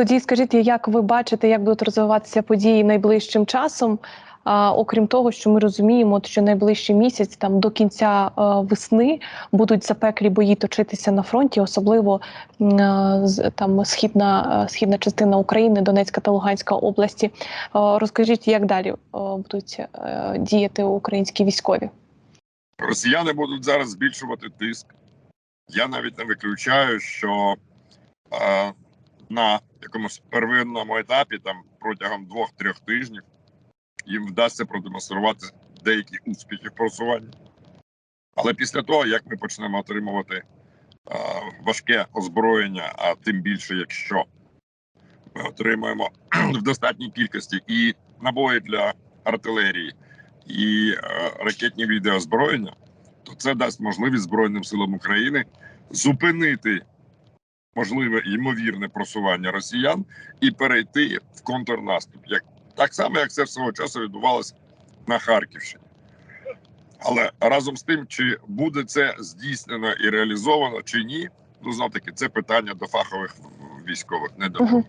Тоді скажіть, як ви бачите, як будуть розвиватися події найближчим часом? А, окрім того, що ми розуміємо, що найближчий місяць, там до кінця е, весни, будуть запеклі бої точитися на фронті, особливо м, е, там східна, е, східна частина України, Донецька та Луганська області. Е, розкажіть, як далі е, будуть е, діяти українські військові? Росіяни будуть зараз збільшувати тиск. Я навіть не виключаю, що е, на якомусь первинному етапі, там протягом двох-трьох тижнів, їм вдасться продемонструвати деякі успіхи в просуванні. Але після того, як ми почнемо отримувати е, важке озброєння, а тим більше, якщо ми отримаємо в достатній кількості і набої для артилерії, і е, ракетні відеозброєння, то це дасть можливість Збройним силам України зупинити можливе ймовірне просування росіян і перейти в контрнаступ, як так само, як це свого часу відбувалося на Харківщині. Але разом з тим, чи буде це здійснено і реалізовано, чи ні, ну знов таки це питання до фахових військових, не до.